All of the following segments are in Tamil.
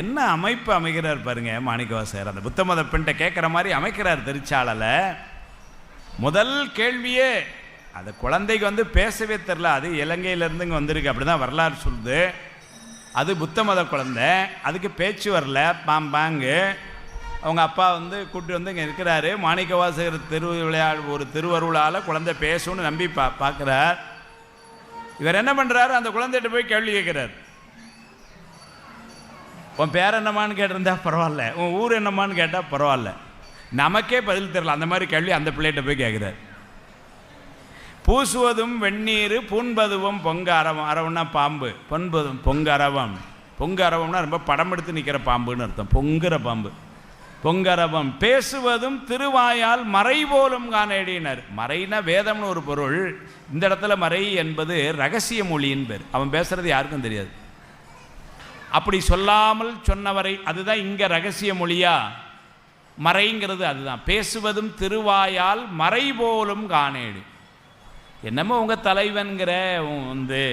என்ன அமைப்பு அமைக்கிறார் பாருங்க மாணிக்கவாசகர் அந்த புத்த மத பெண்கிட்ட கேட்குற மாதிரி அமைக்கிறார் திருச்சாளல முதல் கேள்வியே அந்த குழந்தைக்கு வந்து பேசவே தெரில. அது இலங்கையிலேருந்து இங்கே வந்திருக்கு. அப்படி தான் வரலாறு சொல்லுது. அது புத்த மத குழந்தை. அதுக்கு பேச்சு வரல. பாம்பாங்கு அவங்க அப்பா வந்து கூட்டி வந்து இங்கே இருக்கிறாரு. மாணிக்கவாசகர் திருவிளையா ஒரு திருவருளால் குழந்தை பேசும்னு நம்பி பா பார்க்குறார் இவர் என்ன பண்ணுறாரு அந்த குழந்தைகிட்ட போய் கேள்வி கேட்குறாரு உன் பேர் என்னம்மான்னு கேட்டிருந்தா பரவாயில்ல. உன் ஊர் என்னம்மான்னு கேட்டால் பரவாயில்ல. நமக்கே பதில் தெரில அந்த மாதிரி கேள்வி அந்த பிள்ளைகிட்ட போய் கேட்குறாரு பூசுவதும் வெந்நீர் பூண்பதுவும் பொங்க அரவம் அரவம்னா பாம்பு பொன்பதும் பொங்க அரவம் பொங்க அரவம்னா ரொம்ப படம் எடுத்து நிற்கிற பாம்புன்னு அர்த்தம். பொங்குற பாம்பு. பொங்கரவம் பேசுவதும் திருவாயால் மறை போலும் காணேடினர் மறைனா வேதம்னு ஒரு பொருள். இந்த இடத்துல மறை என்பது ரகசிய மொழியின் பேர். அவன் பேசுறது யாருக்கும் தெரியாது. அப்படி சொல்லாமல் சொன்னவரை அதுதான் இங்கே ரகசிய மொழியா? மறைங்கிறது அதுதான். பேசுவதும் திருவாயால் மறை போலும் காணேடு. என்னமோ உங்கள் தலைவன்கிற உன் வந்து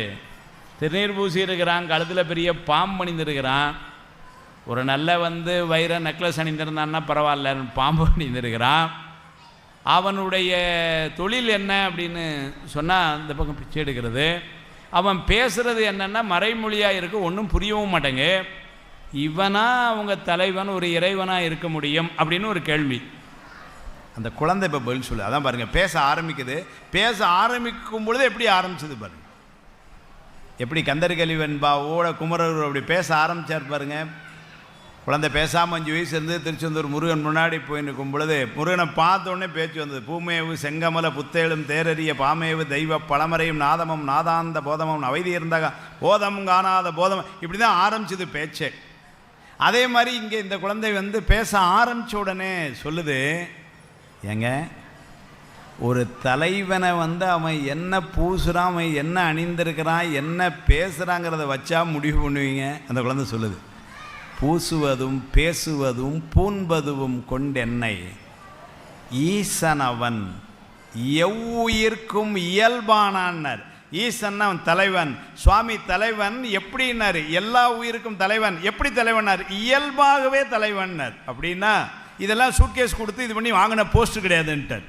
திருநீர் பூசி இருக்கிறான் கழுத்தில் பெரிய பாம்பு அணிந்திருக்கிறான். ஒரு நல்ல வந்து வைர நெக்லஸ் அணிந்திருந்தான்னா பரவாயில்ல பாம்பு அணிந்திருக்கிறான். அவனுடைய தொழில் என்ன அப்படின்னு சொன்னால் இந்த பக்கம் பிச்சை எடுக்கிறது. அவன் பேசுகிறது என்னென்னா மறைமொழியாக இருக்கு ஒன்றும் புரியவும் மாட்டேங்க. இவனா அவங்க தலைவன் ஒரு இறைவனாக இருக்க முடியும் அப்படின்னு ஒரு கேள்வி. அந்த குழந்தை இப்போ பதில் சொல்லு. அதான் பாருங்கள் பேச ஆரம்பிக்குது. பேச ஆரம்பிக்கும் பொழுது எப்படி ஆரம்பிச்சது பாருங்கள் எப்படி கந்தர்கலிவன் பாவோட குமரர் அப்படி பேச ஆரம்பித்தார் பாருங்க. குழந்தை பேசாமல் அஞ்சு வயசு இருந்து திருச்செந்தூர் முருகன் முன்னாடி போய் நிற்கும் பொழுது முருகனை பார்த்தோன்னே பேச்சு வந்தது. பூமேவு செங்கமல புத்தேளும் தேரறிய பாமேவு தெய்வ பழமறையும் நாதமும் நாதாந்த போதமும் அவைதி இருந்தாக போதமும் காணாத போதம் இப்படி தான் ஆரம்பிச்சது பேச்சே. அதே மாதிரி இங்கே இந்த குழந்தை வந்து பேச ஆரம்பித்த உடனே சொல்லுது ஏங்க ஒரு தலைவனை வந்து அவன் என்ன பூசுகிறான் அவன் என்ன அணிந்திருக்கிறான் என்ன பேசுகிறாங்கிறத வச்சா முடிவு பண்ணுவீங்க? அந்த குழந்தை சொல்லுது. பூசுவதும் பேசுவதும் பூண்பதுவும் கொண்டென்னை. ஈசனவன் எவ்வுயிர்க்கும் இயல்பானான்னர். ஈசன் அவன் தலைவன். சுவாமி தலைவன் எப்படின்னாரு? எல்லா உயிருக்கும் தலைவன். எப்படி தலைவனார்? இயல்பாகவே தலைவன்னார். அப்படின்னா இதெல்லாம் சூட்கேஸ் கொடுத்து இது பண்ணி வாங்கின போஸ்ட் கிடையாதுன்ட்டார்.